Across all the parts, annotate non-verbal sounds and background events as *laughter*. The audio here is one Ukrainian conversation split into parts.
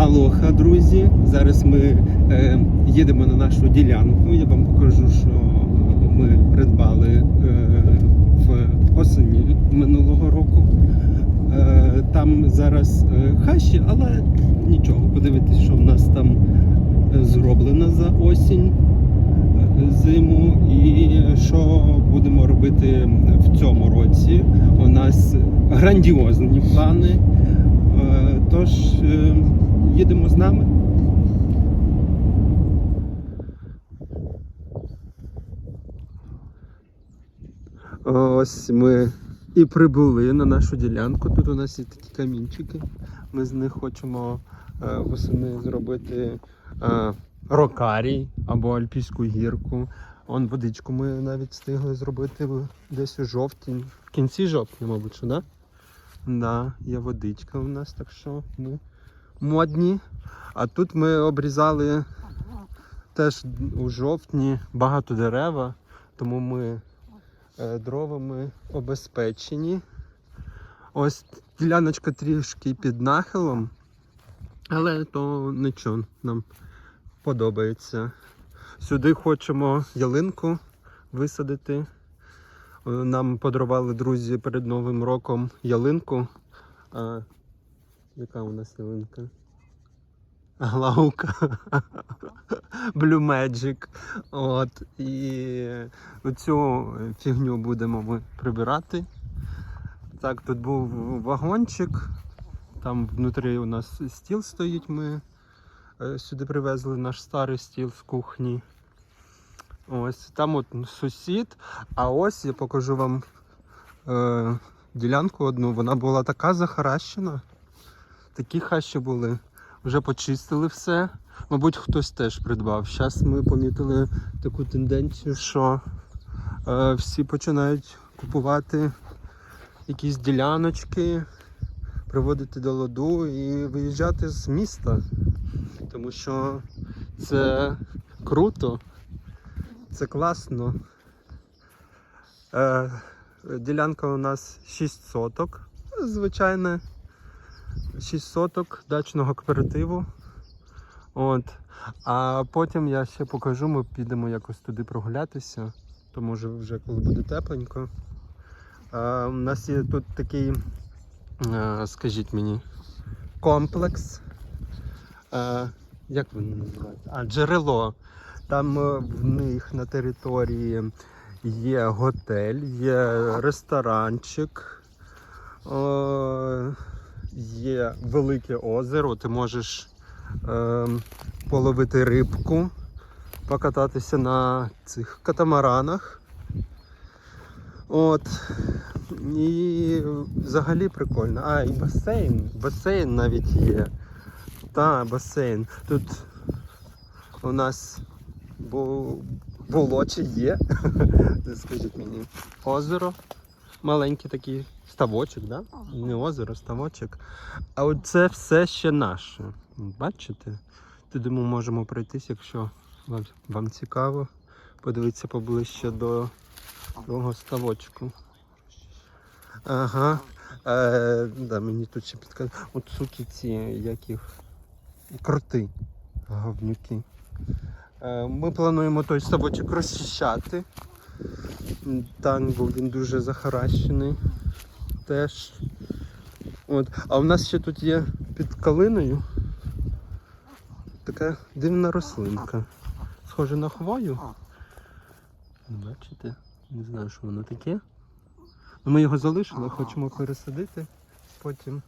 Алоха, друзі. Зараз ми е, їдемо на нашу ділянку. Я вам покажу, що ми придбали е, в осені минулого року. Е, там зараз е, хащі, але нічого. Подивитись, що в нас там зроблено за осінь, е, зиму, і що будемо робити в цьому році. У нас грандіозні плани. Е, Тож е, їдемо з нами. Ось ми і прибули на нашу ділянку. Тут у нас є такі камінчики. Ми з них хочемо е, восени зробити е, рокарій або альпійську гірку. Он водичку ми навіть встигли зробити десь у жовтні, в кінці жовтня, мабуть, да? Да, є водичка у нас, так що ми модні. А тут ми обрізали теж у жовтні багато дерева, тому ми е, дровами обезпечені. Ось діляночка трішки під нахилом, але то нічого, нам подобається. Сюди хочемо ялинку висадити. Е, Нам подарували друзі перед Новим роком ялинку. А, яка у нас ялинка? Глаука. Blue Magic. От. І оцю фігню будемо ми прибирати. Так, тут був вагончик. Там внутрі у нас стіл стоїть. Ми е, сюди привезли наш старий стіл з кухні. Ось там от сусід. А ось я покажу вам е, ділянку одну. Вона була така захаращена. Такі хащі були. Вже почистили все. Мабуть, хтось теж придбав. Зараз ми помітили таку тенденцію, що е, всі починають купувати якісь діляночки, приводити до ладу і виїжджати з міста. Тому що це круто, це класно. Е, ділянка у нас 6 соток. Звичайне 6 соток дачного кооперативу. От. А потім я ще покажу, ми підемо якось туди прогулятися, то може вже коли буде тепленько. А, у нас є тут такий, а, скажіть мені, комплекс. А, як він називається? А, джерело. Там е, в них на території є готель, є ресторанчик, е, є велике озеро, ти можеш е, половити рибку, покататися на цих катамаранах. От. І взагалі прикольно. А, і басейн. Басейн навіть є. Та, басейн. Тут у нас бу... було чи є. *laughs* Скажіть мені. Озеро. Маленький такий ставочок, да? Не озеро, ставочок. А от це все ще наше. Бачите? Туди ми можемо пройтись, якщо вам, вам цікаво. Подивитися поближче до того ставочку. Ага. Е, да, мені тут ще підказують. От суки ці, як їх. Кроти. Говнюки. Е, ми плануємо той ставочок розчищати. М, Так, бо він дуже захаращений. Теж. От. А у нас ще тут є під калиною така дивна рослинка. Схоже на хвою. Бачите? Не знаю, що воно таке. Ну, Ми його залишили, хочемо пересадити потім.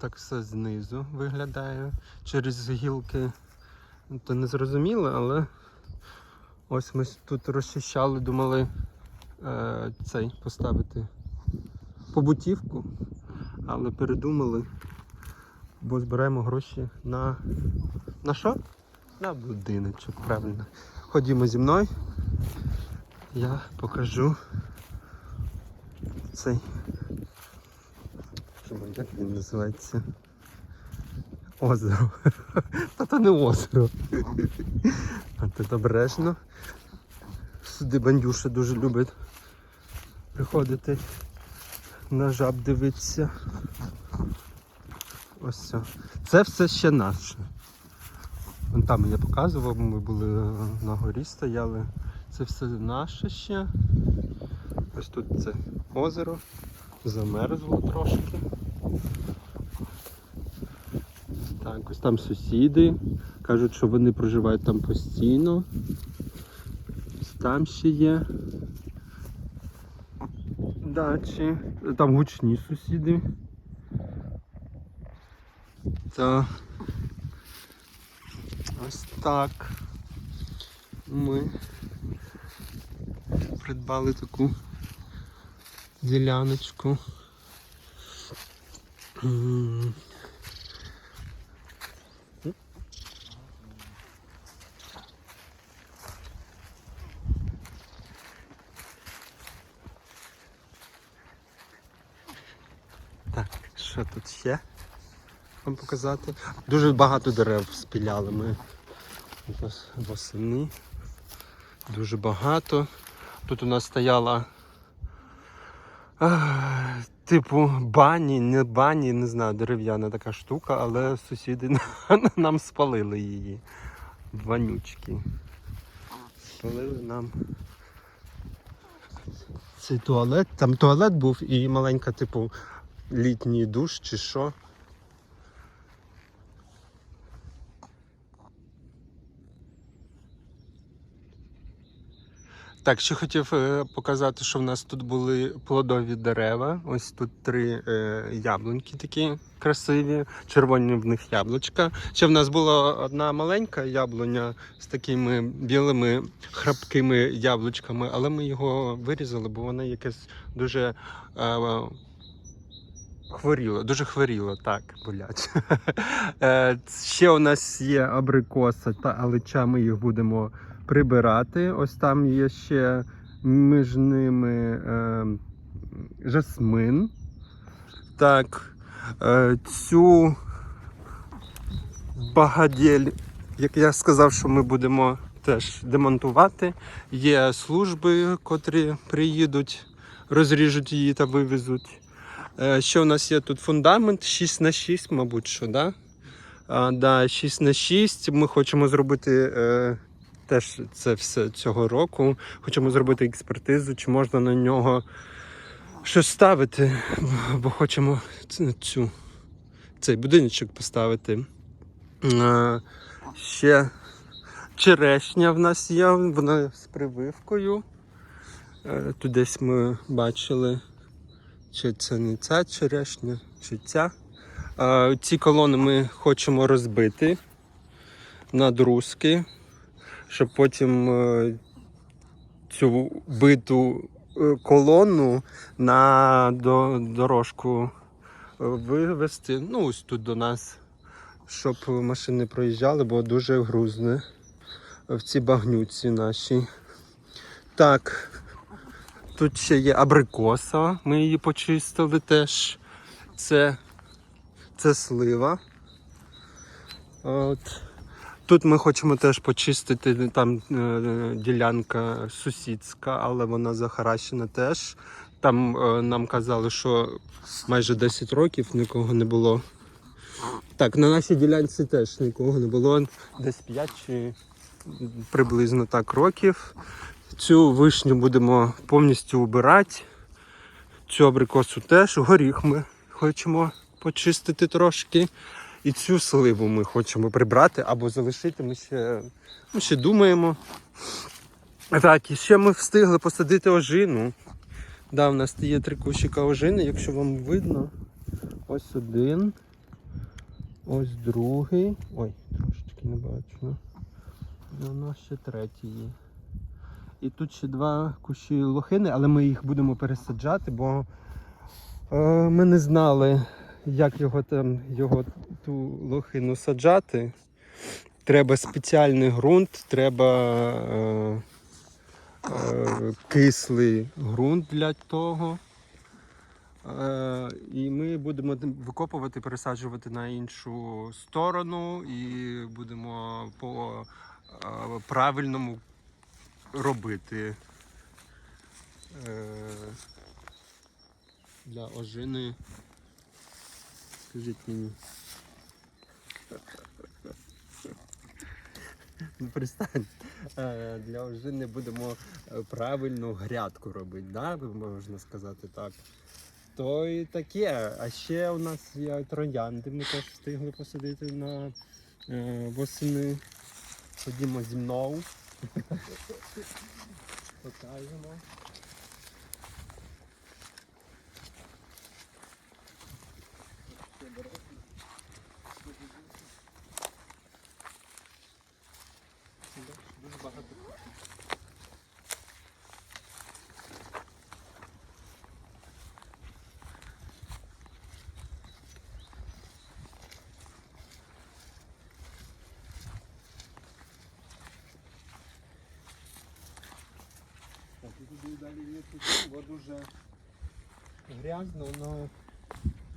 Так все знизу виглядає. Через гілки ну, то не зрозуміло, але ось ми тут розчищали, думали е, цей поставити побутівку, але передумали, бо збираємо гроші на. На що? На будиночок, правильно. Ходімо зі мною. Я покажу цей. Як він називається? Озеро. *laughs* Та то не озеро. А тут обережно. Сюди бандюша дуже любить приходити на жаб дивитися. Ось це. Це все ще наше. Вон там я показував, ми були на горі стояли. Це все наше ще. Ось тут це озеро. Замерзло трошки. Так, ось там сусіди. Кажуть, що вони проживають там постійно. Ось там ще є. Дачі. Там гучні сусіди. Та ось так. Ми придбали таку діляночку. М. Так, ще вам показати? Дуже багато дерев спіляли ми восени. Дуже багато. Тут у нас стояла типу бані, не бані, не знаю, дерев'яна така штука, але сусіди *laughs* нам спалили її. Вонючки. Спалили нам цей туалет. Там туалет був і маленька, типу, літній душ чи що. Так, ще хотів е, показати, що в нас тут були плодові дерева. Ось тут три е, яблуньки такі красиві, червоні в них яблучка. Ще в нас була одна маленька яблуня з такими білими храпкими яблучками, але ми його вирізали, бо вона якесь дуже е, хворіло, дуже хворіло, так, болять. *laughs* Е, Ще у нас є абрикоса та алича, ми їх будемо прибирати. Ось там є ще між ними е, жасмин. Так, е, цю багадєль, як я сказав, що ми будемо теж демонтувати. Є служби, котрі приїдуть, розріжуть її та вивезуть. Е, Ще у нас є тут фундамент 6 на 6 мабуть, що, да? А, да, 6 на 6 Ми хочемо зробити е, теж це все цього року. Хочемо зробити експертизу, чи можна на нього щось ставити, бо хочемо цю, цей будиночок поставити. Е, ще черешня в нас є, вона з прививкою. Е, Тут десь ми бачили, чи це не ця черешня, чи ця. Е, Ці колони ми хочемо розбити на друзки, щоб потім е, цю биту е, колону на до, дорожку е, вивезти. Ну, ось тут до нас, щоб машини проїжджали, бо дуже грузне в ці багнюці наші. Так, тут ще є абрикоса, ми її почистили теж. Це, це слива. От. Тут ми хочемо теж почистити там е, ділянка сусідська, але вона захаращена теж. Там е, нам казали, що майже 10 років нікого не було. Так, на нашій ділянці теж нікого не було. Десь 5 чи приблизно так років. Цю вишню будемо повністю убирати. Цю абрикосу теж. Горіх ми хочемо почистити трошки. І цю сливу ми хочемо прибрати або залишити. Ми ще, ми ще думаємо. Так, і ще ми встигли посадити ожину. Да, в нас є три кущика ожини, якщо вам видно. Ось один. Ось другий. Ой, трошечки не бачу. Воно ще третій є. І тут ще два кущі лохини, але ми їх будемо пересаджати, бо е, ми не знали, як його там, його ту лохину саджати. Треба спеціальний ґрунт, треба е, е, кислий ґрунт для того. Е, і ми будемо викопувати, пересаджувати на іншу сторону і будемо по е, правильному робити е, для ожини. Скажіть мені. Ну, Пристань. Е, Для ожини будемо е, правильну грядку робити, да? можна сказати так. То і таке. А ще у нас є троянди, ми теж встигли посадити на восени. Ходімо зі мною. Покажемо. Дуже багато. Так, і туди далі є тут, бо дуже грязно, але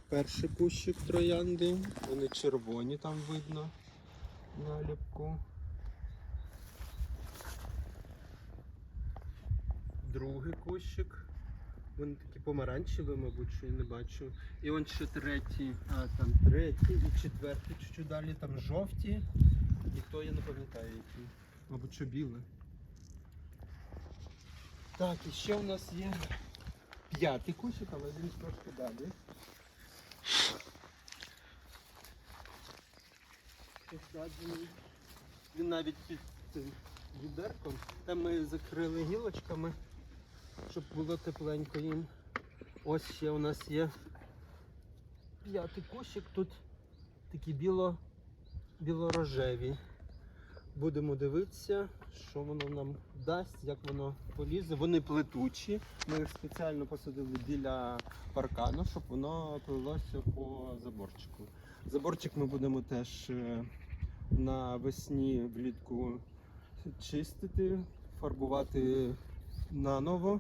перший кущик троянди, вони червоні там видно наліпку. Другий кущик. Вони такі помаранчеві, мабуть, що я не бачу. І он ще третій, а там третій і четвертий, чуть-чуть далі там жовті. І то я не пам'ятаю які. Мабуть, що біле. Так, і ще у нас є п'ятий кущик, але він трошки далі. Він навіть під цим відерком. Там ми закрили гілочками, щоб було тепленько їм. Ось ще у нас є п'ятий кущик. Тут такі біло, білорожеві. Будемо дивитися, що воно нам дасть, як воно полізе. Вони плетучі. Ми їх спеціально посадили біля паркану, щоб воно плилося по заборчику. Заборчик ми будемо теж е, навесні влітку чистити, фарбувати наново.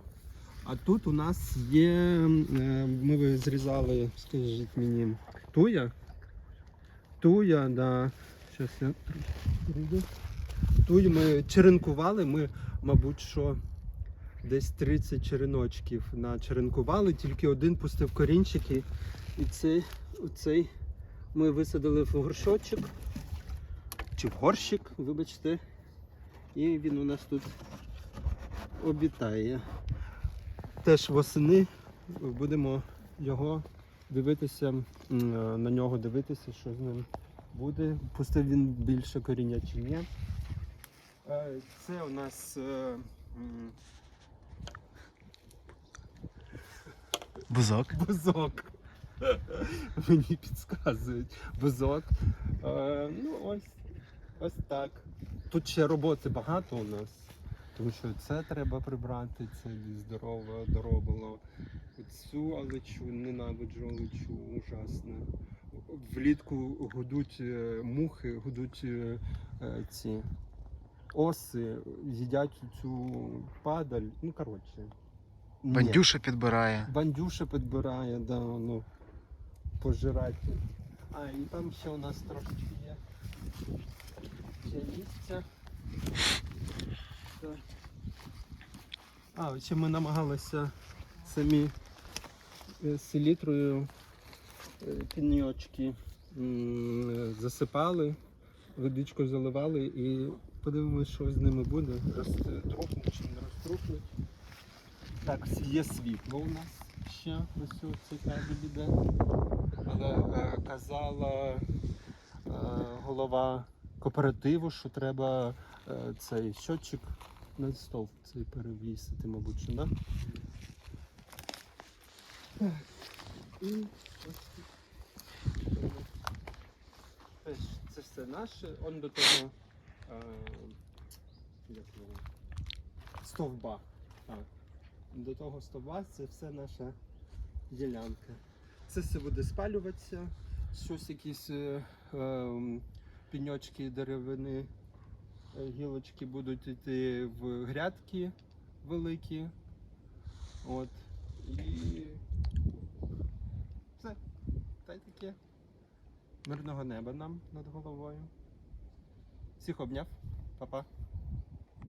А тут у нас є, е, ми зрізали, скажіть мені, туя. Туя, да. Щас я прийду. Тую ми черенкували, ми, мабуть, що десь 30 череночків начеренкували, тільки один пустив корінчики. І цей, оцей ми висадили в горшочок. Чи в горщик, вибачте. І він у нас тут обітає. Теж восени будемо його дивитися, на нього дивитися, що з ним буде. Пустив він більше коріння чи ні. Е, Це у нас е, Бузок. бузок. *laughs* Мені підказують. Бузок. Е, ну ось, ось так. Тут ще роботи багато у нас. Тому що це треба прибрати, це здорово доробило. Цю алечу, ненавиджу алечу, ужасно. Влітку гудуть мухи, гудуть е, ці оси, їдять цю падаль. Ну, коротше. Ні. Бандюша підбирає. Бандюша підбирає, да, ну, пожирати. А, і там ще у нас трошечки є. Ще місця. Так. А, ще ми намагалися самі е, селітрою е, піньочки засипали, водичкою заливали і подивимось, що з ними буде. Розтрухнуть чи не розтрухнуть. Так, є світло у нас ще ось цей кабель іде. Але е, казала е, голова кооперативу, що треба е, цей щотчик на стовп цей перевісити, мабуть, що, да? І ось тут. Це все наше. Он до того як його? стовба. Так. До того стовба це все наша ділянка. Це все буде спалюватися, щось якісь е, е, піньочки деревини, е, гілочки будуть йти в грядки великі. От. І все. Та й таке. Мирного неба нам над головою. Всіх обняв. Па-па.